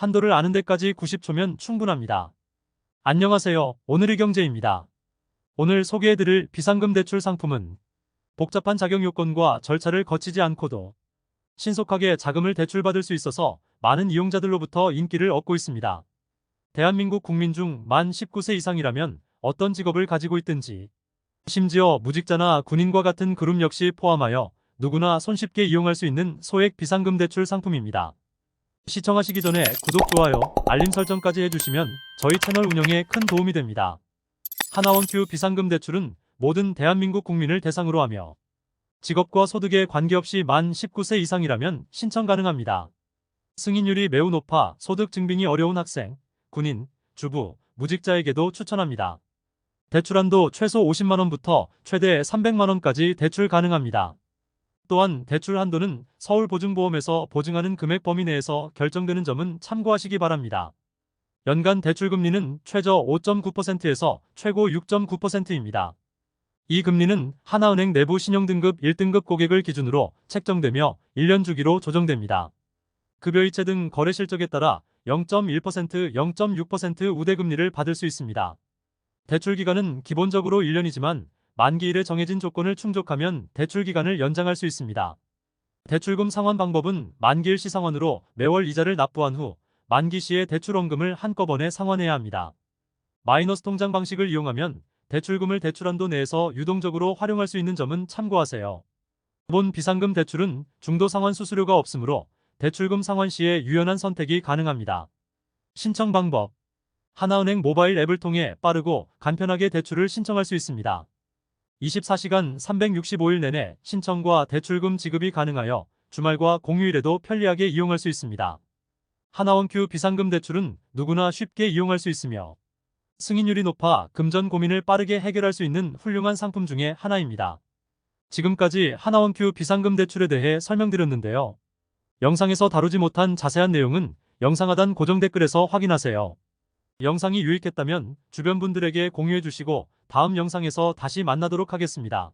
한도를 아는 데까지 90초면 충분합니다. 안녕하세요. 오늘의 경제입니다. 오늘 소개해드릴 비상금 대출 상품은 복잡한 자격 요건과 절차를 거치지 않고도 신속하게 자금을 대출받을 수 있어서 많은 이용자들로부터 인기를 얻고 있습니다. 대한민국 국민 중 만 19세 이상이라면 어떤 직업을 가지고 있든지 심지어 무직자나 군인과 같은 그룹 역시 포함하여 누구나 손쉽게 이용할 수 있는 소액 비상금 대출 상품입니다. 시청하시기 전에 구독, 좋아요, 알림 설정까지 해주시면 저희 채널 운영에 큰 도움이 됩니다. 하나원큐 비상금 대출은 모든 대한민국 국민을 대상으로 하며 직업과 소득에 관계없이 만 19세 이상이라면 신청 가능합니다. 승인율이 매우 높아 소득 증빙이 어려운 학생, 군인, 주부, 무직자에게도 추천합니다. 대출한도 최소 50만원부터 최대 300만원까지 대출 가능합니다. 또한 대출 한도는 서울보증보험에서 보증하는 금액 범위 내에서 결정되는 점은 참고하시기 바랍니다. 연간 대출 금리는 최저 5.9%에서 최고 6.9%입니다. 이 금리는 하나은행 내부 신용등급 1등급 고객을 기준으로 책정되며 1년 주기로 조정됩니다. 급여이체 등 거래 실적에 따라 0.1%, 0.6% 우대금리를 받을 수 있습니다. 대출 기간은 기본적으로 1년이지만 만기일에 정해진 조건을 충족하면 대출 기간을 연장할 수 있습니다. 대출금 상환 방법은 만기일 시 상환으로 매월 이자를 납부한 후 만기 시에 대출원금을 한꺼번에 상환해야 합니다. 마이너스 통장 방식을 이용하면 대출금을 대출한도 내에서 유동적으로 활용할 수 있는 점은 참고하세요. 기본 비상금 대출은 중도 상환 수수료가 없으므로 대출금 상환 시에 유연한 선택이 가능합니다. 신청 방법 하나은행 모바일 앱을 통해 빠르고 간편하게 대출을 신청할 수 있습니다. 24시간 365일 내내 신청과 대출금 지급이 가능하여 주말과 공휴일에도 편리하게 이용할 수 있습니다. 하나원큐 비상금 대출은 누구나 쉽게 이용할 수 있으며 승인율이 높아 금전 고민을 빠르게 해결할 수 있는 훌륭한 상품 중에 하나입니다. 지금까지 하나원큐 비상금 대출에 대해 설명드렸는데요. 영상에서 다루지 못한 자세한 내용은 영상 하단 고정 댓글에서 확인하세요. 영상이 유익했다면 주변 분들에게 공유해 주시고 다음 영상에서 다시 만나도록 하겠습니다.